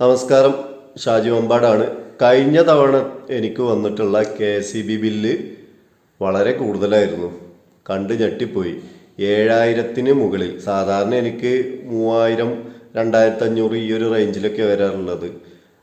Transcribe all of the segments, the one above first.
നമസ്കാരം. ഷാജി മമ്പാടാണ്. കഴിഞ്ഞ തവണ എനിക്ക് വന്നിട്ടുള്ള കെ സി ബി ബില്ല് വളരെ കൂടുതലായിരുന്നു. കണ്ട് ഞെട്ടിപ്പോയി. ഏഴായിരത്തിന് മുകളിൽ. സാധാരണ എനിക്ക് മൂവായിരം രണ്ടായിരത്തി അഞ്ഞൂറ് ഈ ഒരു റേഞ്ചിലൊക്കെ വരാറുള്ളത്.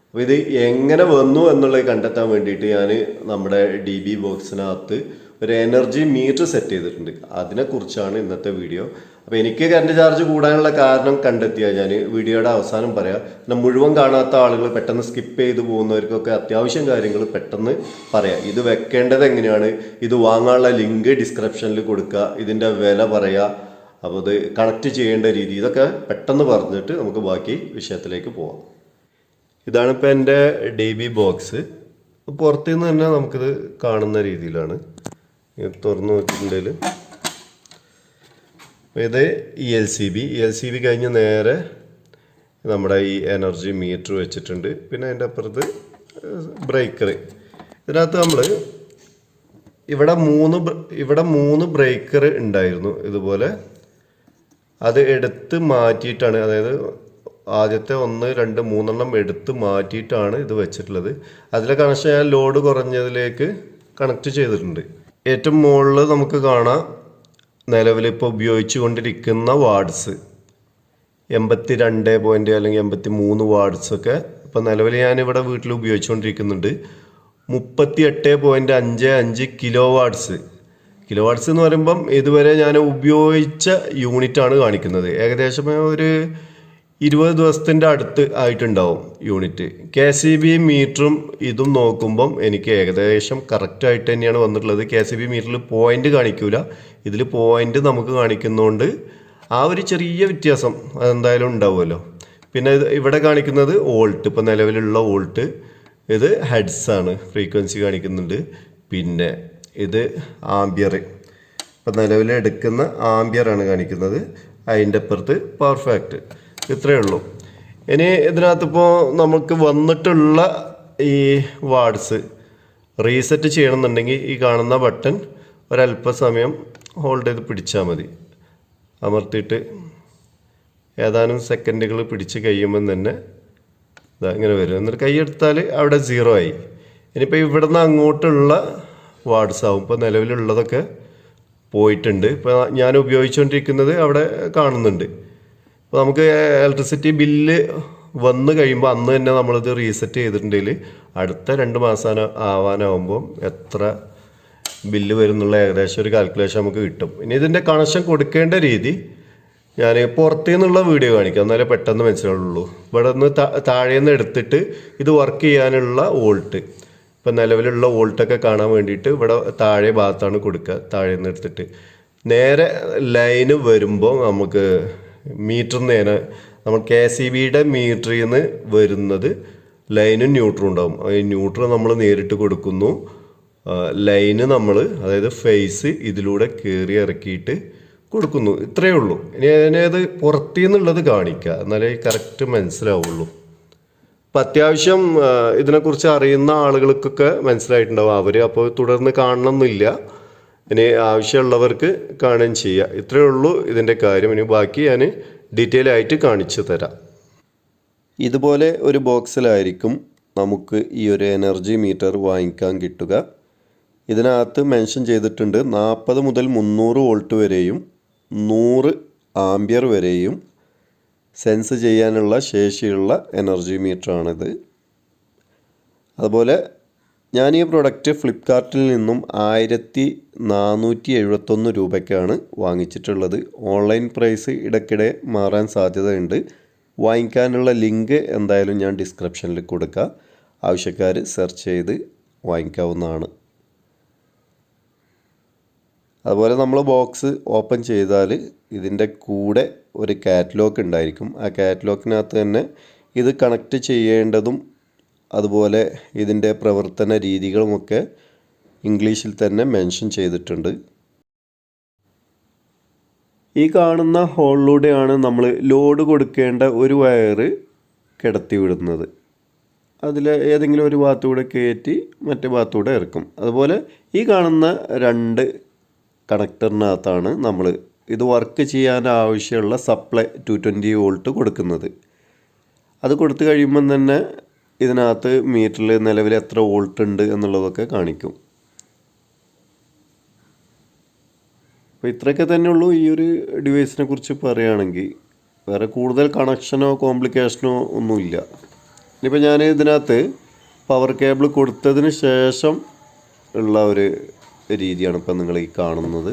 അപ്പോൾ ഇത് എങ്ങനെ വന്നു എന്നുള്ളത് കണ്ടെത്താൻ വേണ്ടിയിട്ട് ഞാൻ നമ്മുടെ ഡി ബി ബോക്സിനകത്ത് ഒരു എനർജി മീറ്റർ സെറ്റ് ചെയ്തിട്ടുണ്ട്. അതിനെക്കുറിച്ചാണ് ഇന്നത്തെ വീഡിയോ. അപ്പോൾ എനിക്ക് കറണ്ട് ചാർജ് കൂടാനുള്ള കാരണം കണ്ടെത്തിയാൽ ഞാൻ വീഡിയോയുടെ അവസാനം പറയാം. പിന്നെ മുഴുവൻ കാണാത്ത ആളുകൾ പെട്ടെന്ന് സ്കിപ്പ് ചെയ്തു പോകുന്നവർക്കൊക്കെ അത്യാവശ്യം കാര്യങ്ങൾ പെട്ടെന്ന് പറയാം. ഇത് വെക്കേണ്ടത് എങ്ങനെയാണ്? ഇത് വാങ്ങാനുള്ള ലിങ്ക് ഡിസ്ക്രിപ്ഷനിൽ കൊടുക്കുക. ഇതിന്റെ വില പറയുക അപ്പോൾ ഇത് കണക്ട് ചെയ്യേണ്ട രീതി. ഇതൊക്കെ പെട്ടെന്ന് പറഞ്ഞിട്ട് നമുക്ക് ബാക്കി വിഷയത്തിലേക്ക് പോവാം. ഇതാണ് ഇപ്പോൾ എന്റെ ഡി ബി ബോക്സ് പുറത്തുനിന്ന് തന്നെ നമുക്കിത് കാണുന്ന രീതിയിലാണ്. തുറന്നു നോക്കിയിട്ടുണ്ടെങ്കിൽ ഇത് E L C B E L C B കഴിഞ്ഞ് നേരെ നമ്മുടെ ഈ എനർജി മീറ്റർ വെച്ചിട്ടുണ്ട്. പിന്നെ അതിന്റെ അപ്പുറത്ത് ബ്രേക്കർ ഇതിനകത്ത് നമ്മൾ ഇവിടെ മൂന്ന് ഇവിടെ മൂന്ന് ബ്രേക്കർ ഉണ്ടായിരുന്നു ഇതുപോലെ. അത് എടുത്ത് മാറ്റിയിട്ടാണ് അതായത് ആദ്യത്തെ ഒന്ന് രണ്ട് മൂന്നെണ്ണം എടുത്ത് മാറ്റിയിട്ടാണ് ഇത് വെച്ചിട്ടുള്ളത്. അതിലെ കണക്ഷൻ ഞാൻ ലോഡ് കുറഞ്ഞതിലേക്ക് കണക്ട് ചെയ്തിട്ടുണ്ട്. ഏറ്റവും മുകളിൽ നമുക്ക് കാണാം നിലവിൽ ഇപ്പോൾ ഉപയോഗിച്ചു കൊണ്ടിരിക്കുന്ന വാർഡ്സ്. എൺപത്തി രണ്ട് പോയിന്റ് അല്ലെങ്കിൽ എൺപത്തി മൂന്ന് വാർഡ്സ് ഒക്കെ ഇപ്പം നിലവിൽ ഞാനിവിടെ വീട്ടിൽ ഉപയോഗിച്ചുകൊണ്ടിരിക്കുന്നുണ്ട്. മുപ്പത്തി എട്ട് പോയിന്റ് അഞ്ച് അഞ്ച് കിലോ വാട്ട്സ് കിലോ വാട്ട്സ് എന്ന് പറയുമ്പം ഇതുവരെ ഞാൻ ഉപയോഗിച്ച യൂണിറ്റാണ് കാണിക്കുന്നത്. ഏകദേശം ഒരു ഇരുപത് ദിവസത്തിന്റെ അടുത്ത് ആയിട്ടുണ്ടാവും യൂണിറ്റ്. കെ സി ബി മീറ്ററും ഇതും നോക്കുമ്പം എനിക്ക് ഏകദേശം കറക്റ്റ് ആയിട്ട് തന്നെയാണ് വന്നിട്ടുള്ളത്. കെ സി ബി മീറ്ററിൽ പോയിന്റ് കാണിക്കൂല. ഇതിൽ പോയിന്റ് നമുക്ക് കാണിക്കുന്നതുകൊണ്ട് ആ ഒരു ചെറിയ വ്യത്യാസം അതെന്തായാലും ഉണ്ടാവുമല്ലോ. പിന്നെ ഇവിടെ കാണിക്കുന്നത് വോൾട്ട് ഇപ്പോൾ നിലവിലുള്ള വോൾട്ട് ഇത് ഹെഡ്സ് ആണ് ഫ്രീക്വൻസി കാണിക്കുന്നുണ്ട്. പിന്നെ ഇത് ആംബിയർ ഇപ്പം നിലവിൽ എടുക്കുന്ന ആംബിയർ ആണ് കാണിക്കുന്നത്. അതിന്റെ അപ്പുറത്ത് പവർ ഫാക്ട് ഇത്രയേ ഉള്ളൂ. ഇനി ഇതിനകത്ത് ഇപ്പോൾ നമുക്ക് വന്നിട്ടുള്ള ഈ വാർഡ്സ് റീസെറ്റ് ചെയ്യണമെന്നുണ്ടെങ്കിൽ ഈ കാണുന്ന ബട്ടൺ ഒരല്പസമയം ഹോൾഡ് ചെയ്ത് പിടിച്ചാൽ മതി. അമർത്തിയിട്ട് ഏതാനും സെക്കൻഡുകൾ പിടിച്ച് കഴിയുമ്പം തന്നെ ഇതാ ഇങ്ങനെ വരും. എന്നിട്ട് കൈയെടുത്താൽ അവിടെ സീറോ ആയി. ഇനിയിപ്പോൾ ഇവിടെ നിന്ന് അങ്ങോട്ടുള്ള വാർഡ്സ് ആവും. ഇപ്പോൾ നിലവിലുള്ളതൊക്കെ പോയിട്ടുണ്ട്. ഇപ്പോൾ ഞാൻ ഉപയോഗിച്ചുകൊണ്ടിരിക്കുന്നത് അവിടെ കാണുന്നുണ്ട്. അപ്പോൾ നമുക്ക് ഇലക്ട്രിസിറ്റി ബില്ല് വന്നു കഴിയുമ്പോൾ അന്ന് തന്നെ നമ്മളിത് റീസെറ്റ് ചെയ്തിട്ടുണ്ടെങ്കിൽ അടുത്ത രണ്ട് മാസം ആവാനാവുമ്പോൾ എത്ര ബില്ല് വരുന്നുള്ള ഏകദേശം ഒരു കാൽക്കുലേഷൻ നമുക്ക് കിട്ടും. ഇനി ഇതിന്റെ കണക്ഷൻ കൊടുക്കേണ്ട രീതി ഞാൻ പുറത്തു നിന്നുള്ള വീഡിയോ കാണിക്കാം. എന്നാലേ പെട്ടെന്ന് മനസ്സിലാവുള്ളൂ. ഇവിടെ നിന്ന് താഴെ നിന്ന് എടുത്തിട്ട് ഇത് വർക്ക് ചെയ്യാനുള്ള വോൾട്ട് ഇപ്പം നിലവിലുള്ള വോൾട്ടൊക്കെ കാണാൻ വേണ്ടിയിട്ട് ഇവിടെ താഴെ ഭാഗത്താണ് കൊടുക്കുക. താഴെ നിന്ന് എടുത്തിട്ട്. നേരെ ലൈന് വരുമ്പോൾ നമുക്ക് മീറ്റർ നേരെ നമ്മൾ കെ സി ബിയുടെ മീറ്ററിൽ നിന്ന് വരുന്നത് ലൈനും ന്യൂട്രും ഉണ്ടാവും. ഈ ന്യൂട്രൽ നമ്മൾ നേരിട്ട് കൊടുക്കുന്നു. ലൈന് നമ്മൾ അതായത് ഫേസ് ഇതിലൂടെ കയറി ഇറക്കിയിട്ട് കൊടുക്കുന്നു. ഇത്രയേ ഉള്ളൂ. ഇനി അതിനത് പുറത്തു നിന്നുള്ളത് കാണിക്കുക. എന്നാലേ കറക്റ്റ് മനസ്സിലാവുള്ളൂ. അപ്പം അത്യാവശ്യം ഇതിനെക്കുറിച്ച് അറിയുന്ന ആളുകൾക്കൊക്കെ മനസ്സിലായിട്ടുണ്ടാവും. അവർ അപ്പോൾ തുടർന്ന് കാണണമെന്നില്ല ഇനി ആവശ്യമുള്ളവർക്ക് കാണുകയും ചെയ്യുക ഇത്രയേ ഉള്ളൂ ഇതിന്റെ കാര്യം. ഇനി ബാക്കി ഞാൻ ഡീറ്റെയിൽ ആയിട്ട് കാണിച്ചു തരാം. ഇതുപോലെ ഒരു ബോക്സിലായിരിക്കും നമുക്ക് ഈ ഒരു എനർജി മീറ്റർ വാങ്ങിക്കാൻ കിട്ടുക. ഇതിനകത്ത് മെൻഷൻ ചെയ്തിട്ടുണ്ട് നാൽപ്പത് മുതൽ മുന്നൂറ് വോൾട്ട് വരെയും നൂറ് ആംബിയർ വരെയും സെൻസ് ചെയ്യാനുള്ള ശേഷിയുള്ള എനർജി മീറ്ററാണിത് അതുപോലെ ഞാൻ ഈ പ്രൊഡക്റ്റ് ഫ്ലിപ്പ്കാർട്ടിൽ നിന്നും ആയിരത്തി നാനൂറ്റി എഴുപത്തൊന്ന് രൂപയ്ക്കാണ് വാങ്ങിച്ചിട്ടുള്ളത്. ഓൺലൈൻ പ്രൈസ് ഇടയ്ക്കിടെ മാറാൻ സാധ്യതയുണ്ട്. വാങ്ങിക്കാനുള്ള ലിങ്ക് എന്തായാലും ഞാൻ ഡിസ്ക്രിപ്ഷനിൽ കൊടുക്കുക ആവശ്യക്കാർ സെർച്ച് ചെയ്ത് വാങ്ങിക്കാവുന്നതാണ്. അതുപോലെ നമ്മൾ ബോക്സ് ഓപ്പൺ ചെയ്താൽ ഇതിന്റെ കൂടെ ഒരു കാറ്റലോഗ് ഉണ്ടായിരിക്കും. ആ കാറ്റലോഗിനകത്ത് തന്നെ ഇത് കണക്റ്റ് ചെയ്യേണ്ടതും അതുപോലെ ഇതിന്റെ പ്രവർത്തന രീതികളുമൊക്കെ ഇംഗ്ലീഷിൽ തന്നെ മെൻഷൻ ചെയ്തിട്ടുണ്ട്. ഈ കാണുന്ന ഹോളിലൂടെയാണ് നമ്മൾ ലോഡ് കൊടുക്കേണ്ട ഒരു വയറ് കിടത്തി വിടുന്നത് അതിൽ ഏതെങ്കിലും ഒരു ഭാഗത്തൂടെ കയറ്റി മറ്റേ ഭാഗത്തൂടെ ഇറക്കും. അതുപോലെ ഈ കാണുന്ന രണ്ട് കണക്ടറിനകത്താണ് നമ്മൾ ഇത് വർക്ക് ചെയ്യാൻ ആവശ്യമുള്ള സപ്ലൈ ടു ട്വന്റി വോൾട്ട് കൊടുക്കുന്നത്. അത് കൊടുത്തു കഴിയുമ്പം തന്നെ ഇതിനകത്ത് മീറ്ററിൽ നിലവിൽ എത്ര വോൾട്ട് ഉണ്ട് എന്നുള്ളതൊക്കെ കാണിക്കും. അപ്പോൾ ഇത്രയൊക്കെ തന്നെ ഉള്ളൂ ഈ ഒരു ഡിവൈസിനെ കുറിച്ച് പറയുകയാണെങ്കിൽ വേറെ കൂടുതൽ കണക്ഷനോ കോംപ്ലിക്കേഷനോ ഒന്നുമില്ല. ഇനിയിപ്പോൾ ഞാൻ ഇതിനകത്ത് പവർ കേബിൾ കൊടുത്തതിന് ശേഷം ഉള്ള ഒരു രീതിയാണ് ഇപ്പം നിങ്ങൾ ഈ കാണുന്നത്.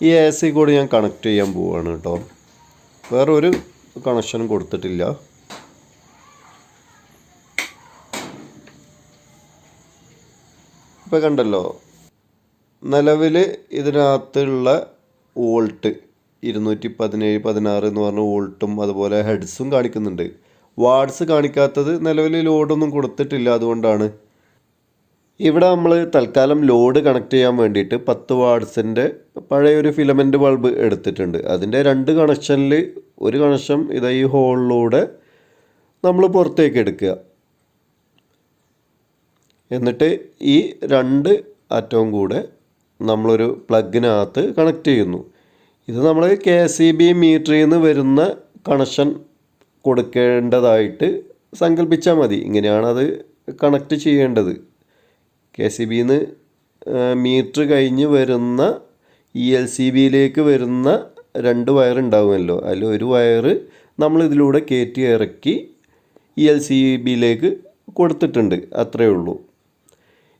ഈ എ സി കൂടി ഞാൻ കണക്ട് ചെയ്യാൻ പോവുകയാണ് കേട്ടോ. വേറൊരു കണക്ഷനും കൊടുത്തിട്ടില്ല. ഇപ്പം കണ്ടല്ലോ. നിലവിൽ ഇതിനകത്തുള്ള വോൾട്ട് ഇരുന്നൂറ്റി പതിനേഴ് പതിനാറ് എന്ന് പറഞ്ഞ വോൾട്ടും അതുപോലെ ഹെഡ്സും കാണിക്കുന്നുണ്ട്. വാട്സ് കാണിക്കാത്തത് നിലവിൽ ലോഡൊന്നും കൊടുത്തിട്ടില്ല അതുകൊണ്ടാണ്. ഇവിടെ നമ്മൾ തൽക്കാലം ലോഡ് കണക്ട് ചെയ്യാൻ വേണ്ടിയിട്ട് പത്ത് വാട്സിന്റെ പഴയ ഒരു ഫിലമെന്റ് ബൾബ് എടുത്തിട്ടുണ്ട്. അതിന്റെ രണ്ട് കണക്ഷനിൽ ഒരു കണക്ഷൻ ഇതാ ഈ ഹോളിലൂടെ നമ്മൾ പുറത്തേക്ക് എടുക്കുക. എന്നിട്ട് ഈ രണ്ട് അറ്റവും കൂടെ നമ്മളൊരു പ്ലഗിനകത്ത് കണക്ട് ചെയ്യുന്നു. ഇത് നമ്മൾ കെ സി ബി മീറ്ററിൽ നിന്ന് വരുന്ന കണക്ഷൻ കൊടുക്കേണ്ടതായിട്ട് സങ്കല്പിച്ചാൽ മതി. ഇങ്ങനെയാണ് അത് കണക്ട് ചെയ്യേണ്ടത്. കെ സി ബിയിൽ നിന്ന് മീറ്റർ കഴിഞ്ഞ് വരുന്ന ഇ എൽ സി ബിയിലേക്ക് വരുന്ന രണ്ട് വയർ ഉണ്ടാവുമല്ലോ. അതിൽ ഒരു വയർ നമ്മൾ ഇതിലൂടെ കയറ്റി ഇറക്കി ഇ എൽ സി ബിയിലേക്ക് കൊടുത്തിട്ടുണ്ട്. അത്രയേ ഉള്ളൂ.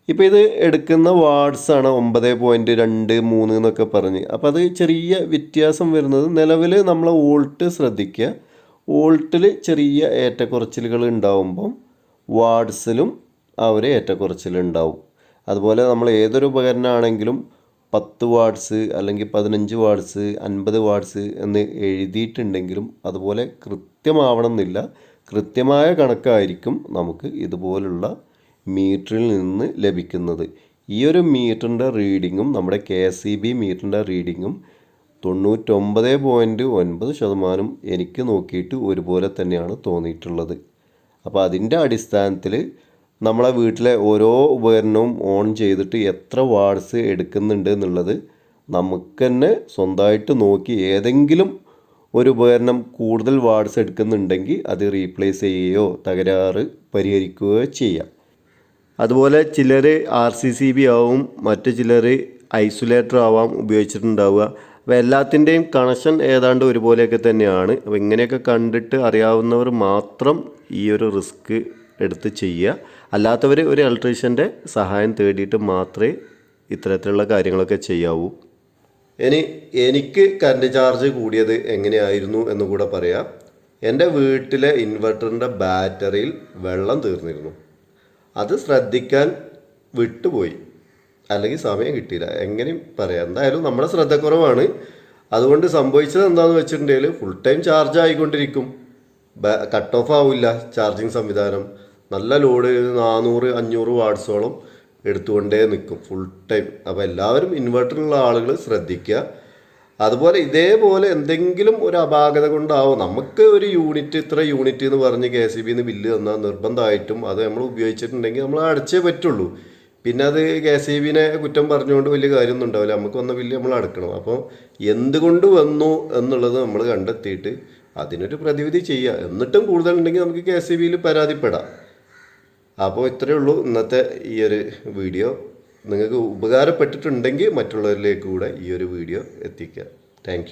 ഇപ്പോൾ ഇത് എടുക്കുന്ന വാർഡ്സ് ആണ് ഒമ്പത് പോയിന്റ് രണ്ട് മൂന്ന് എന്നൊക്കെ പറഞ്ഞ്. അപ്പോൾ അത് ചെറിയ വ്യത്യാസം വരുന്നത് നിലവിൽ നമ്മൾ വോൾട്ട് ശ്രദ്ധിക്കുക. വോൾട്ടിൽ ചെറിയ ഏറ്റക്കുറച്ചിലുകൾ ഉണ്ടാവുമ്പം വാർഡ്സിലും ആ ഒരു ഏറ്റക്കുറച്ചിലുണ്ടാവും അതുപോലെ നമ്മൾ ഏതൊരു ഉപകരണമാണെങ്കിലും പത്ത് വാർഡ്സ് അല്ലെങ്കിൽ പതിനഞ്ച് വാർഡ്സ് അൻപത് വാർഡ്സ് എന്ന് എഴുതിയിട്ടുണ്ടെങ്കിലും അതുപോലെ കൃത്യമാവണം എന്നില്ല കൃത്യമായ കണക്കായിരിക്കും നമുക്ക് ഇതുപോലുള്ള മീറ്ററിൽ നിന്ന് ലഭിക്കുന്നത്. ഈ ഒരു മീറ്ററിന്റെ റീഡിങ്ങും നമ്മുടെ കെ ഇ ബി മീറ്ററിന്റെ റീഡിങ്ങും തൊണ്ണൂറ്റൊമ്പത് പോയിന്റ് ഒൻപത് ശതമാനം എനിക്ക് നോക്കിയിട്ട് ഒരുപോലെ തന്നെയാണ് തോന്നിയിട്ടുള്ളത്. അപ്പോൾ അതിന്റെ അടിസ്ഥാനത്തിൽ നമ്മളെ വീട്ടിലെ ഓരോ ഉപകരണവും ഓൺ ചെയ്തിട്ട് എത്ര വാട്സ് എടുക്കുന്നുണ്ട് എന്നുള്ളത് നമുക്ക് തന്നെ സ്വന്തമായിട്ട് നോക്കി ഏതെങ്കിലും ഒരു ഉപകരണം കൂടുതൽ വാട്സ് എടുക്കുന്നുണ്ടെങ്കിൽ അത് റീപ്ലേസ് ചെയ്യുകയോ തകരാറ് പരിഹരിക്കുകയോ ചെയ്യാം. അതുപോലെ ചിലർ ആർ സി സി ബി ആവും മറ്റു ചിലർ ഐസൊലേറ്റർ ആവാം ഉപയോഗിച്ചിട്ടുണ്ടാവുക. അപ്പോൾ എല്ലാത്തിന്റെയും കണക്ഷൻ ഏതാണ്ട് ഒരുപോലെയൊക്കെ തന്നെയാണ്. അപ്പോൾ ഇങ്ങനെയൊക്കെ കണ്ടിട്ട് അറിയാവുന്നവർ മാത്രം ഈ ഒരു റിസ്ക് എടുത്ത് ചെയ്യുക. അല്ലാത്തവർ ഒരു ഇലക്ട്രീഷ്യന്റെ സഹായം തേടിയിട്ട് മാത്രമേ ഇത്തരത്തിലുള്ള കാര്യങ്ങളൊക്കെ ചെയ്യാവൂ. ഇനി എനിക്ക് കറണ്ട് ചാർജ് കൂടിയത് എങ്ങനെയായിരുന്നു എന്ന് കൂടെ പറയാം. എന്റെ വീട്ടിലെ ഇൻവെർട്ടറിന്റെ ബാറ്ററിയിൽ വെള്ളം തീർന്നിരുന്നു. അത് ശ്രദ്ധിക്കാൻ വിട്ടുപോയി. അല്ലെങ്കിൽ സമയം കിട്ടിയില്ല. എങ്ങനെയും പറയാം. എന്തായാലും നമ്മുടെ ശ്രദ്ധക്കുറവാണ് അതുകൊണ്ട് സംഭവിച്ചത് എന്താണെന്ന് വെച്ചിട്ടുണ്ടെങ്കിൽ ഫുൾ ടൈം ചാർജ് ആയിക്കൊണ്ടിരിക്കും. കട്ട് ഓഫ് ആവില്ല ചാർജിങ് സംവിധാനം. നല്ല ലോഡ് നാനൂറ് അഞ്ഞൂറ് വാട്സോളം എടുത്തുകൊണ്ടേ നിൽക്കും ഫുൾ ടൈം അപ്പോൾ എല്ലാവരും ഇൻവെർട്ടറുള്ള ആളുകൾ ശ്രദ്ധിക്കുക. അതുപോലെ ഇതേപോലെ എന്തെങ്കിലും ഒരു അപാകത കൊണ്ടാവും. നമുക്ക് ഒരു യൂണിറ്റ് ഇത്ര യൂണിറ്റ് എന്ന് പറഞ്ഞ് കെ സി ബിന്ന് ബില്ല് തന്നാൽ നിർബന്ധമായിട്ടും അത് നമ്മൾ ഉപയോഗിച്ചിട്ടുണ്ടെങ്കിൽ നമ്മൾ അടച്ചേ പറ്റുള്ളൂ. പിന്നെ അത് കെ സി ബിനെ കുറ്റം പറഞ്ഞുകൊണ്ട് വലിയ കാര്യമൊന്നും ഉണ്ടാവില്ല. നമുക്ക് വന്ന ബില്ല് നമ്മൾ അടക്കണം. അപ്പോൾ എന്തുകൊണ്ട് വന്നു എന്നുള്ളത് നമ്മൾ കണ്ടെത്തിയിട്ട് അതിനൊരു പ്രതിവിധി ചെയ്യുക എന്നിട്ടും കൂടുതൽ ഉണ്ടെങ്കിൽ നമുക്ക് കെ സി ബിയിൽ പരാതിപ്പെടാം. അപ്പോൾ ഇത്രയേ ഉള്ളൂ ഇന്നത്തെ ഈ ഒരു വീഡിയോ നിങ്ങൾക്ക് ഉപകാരപ്പെട്ടിട്ടുണ്ടെങ്കിൽ മറ്റുള്ളവരിലേക്ക് കൂടെ ഈ ഒരു വീഡിയോ എത്തിക്കുക. താങ്ക്